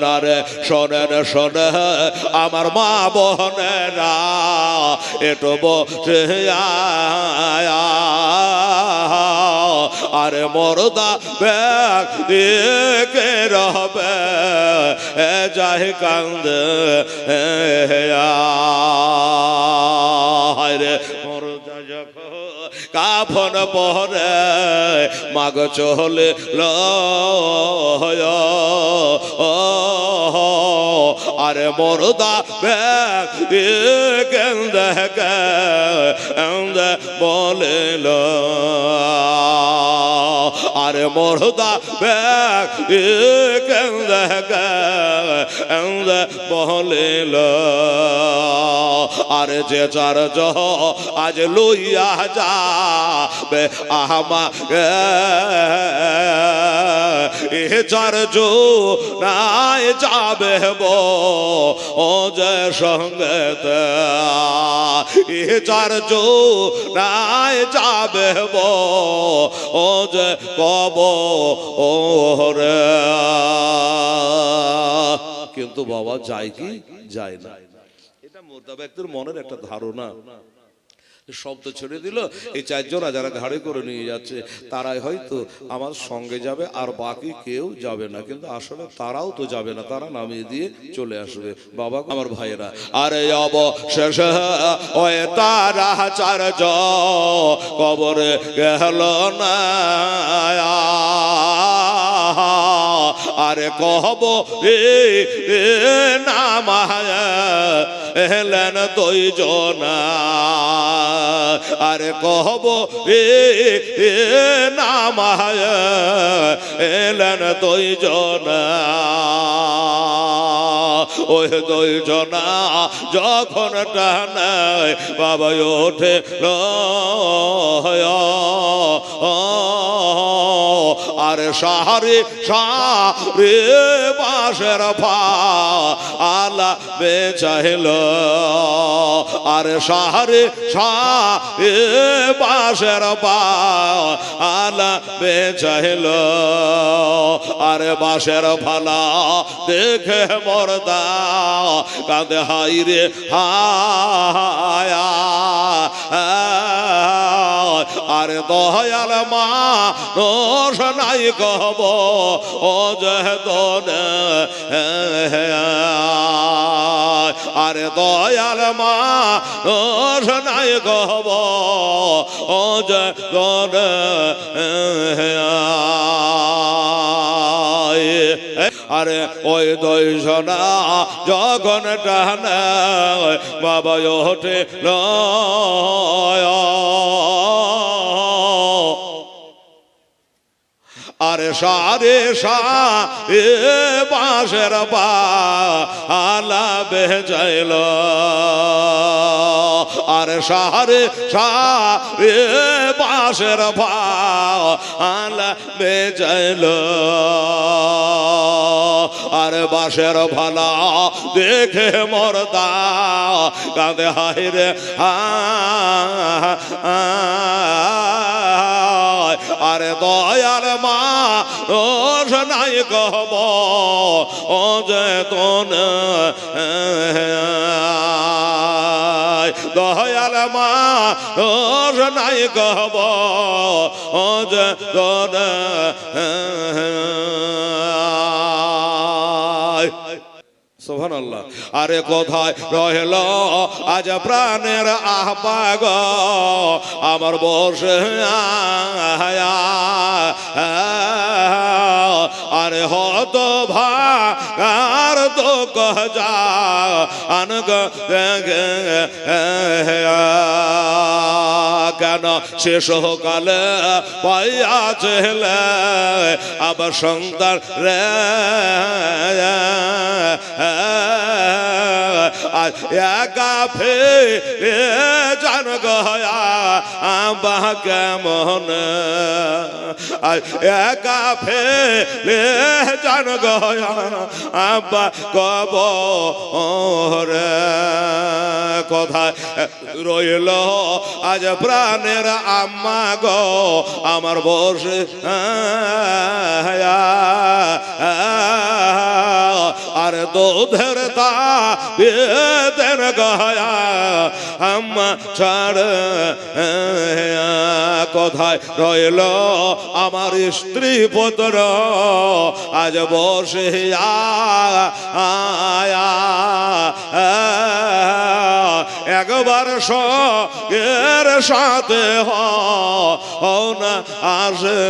না রে শোনেন শোনে আমার মা বোনেরা এটো বসে আরে মরদা ব্যাগ রবে, এ যাই কান্দে রে মরদা কাফন পরে মাগ চলে লয়। আরে মরদা গেন্দে বলে ল আরে মরদা ব্যাগ গেন্দে কেন্দে বলে ল। আরে যে চার জহ আজ লইয়া যা আহমা এ চার নাই যাবে ও যে সঙ্গেতে এ চার নাই যাবে ও যে কব, ও রে। কিন্তু বাবা যায় কি? যায় না। এটা মোদ্দা ব্যক্তির মনের একটা ধারণা। শব্দ ছেড়ে দিল। এই চারজনা যারা ঘাড়ে করে নিয়ে যাচ্ছে, তারাই হয়তো আমার সঙ্গে যাবে আর বাকি কেউ যাবে না। কিন্তু আসলে তারাও তো যাবে না, তারা নামিয়ে দিয়ে চলে আসবে। বাবা আমার ভাইয়েরা, আরে অব শেষ ওই তারা চার জ কবরে গেল না। আরে কহব এ এলেন দুইজনা। আরে কহব এ নামায় এলেন দুইজনা। ওই দুইজনা যখন টানায় বাবা ওঠে আরে সাহারে সারে বাসের ফা আলা বেচাইল। আরে সাহারে সারে বাসের পা আলা বেচাইল। আরে বাসের ফালা দেখে মরদা, কাঁদে হাই রে হায়া দয়াল মা নোষ নাই কব, ও যেতন আরে দয়াল মা নোষ নাই কব, ও যেতন আরে ওই দইশনা যখন টানা বাবা ওঠে লয় আরে সারে এ বাঁশের পা, আলা বেজাইল আরে সারে এ বাঁশের পা, আলা বেজাইল আরে বাঁশের ভালা দেখে মরদা, কাঁদে হাইরে হা। আরে দয়াল মা ও নাই কব ও যে তন দয়াল মা ও নাই কব ও যে তোন আরে কোথায় রহেল আজ প্রাণের আহ্বাগ। আমার বসে আরে হত ভার তো কহ যা কেন শেষ কালে পাইয়া চেলে আবার সন্তান রে। একা ফে জান গয়া কেমন? আজ একা ফে জান গয়া আবা কব রে। কোথায় রইল? আজ প্রাণের আম্মা গো, আমার বসে দুধের তা বেদের গায়া, আম্মা ছাড় কোথায় রইল আমার স্ত্রী পুত্র? আজ বসে আয়া একবার সঙ্গের সাথে হ না আসে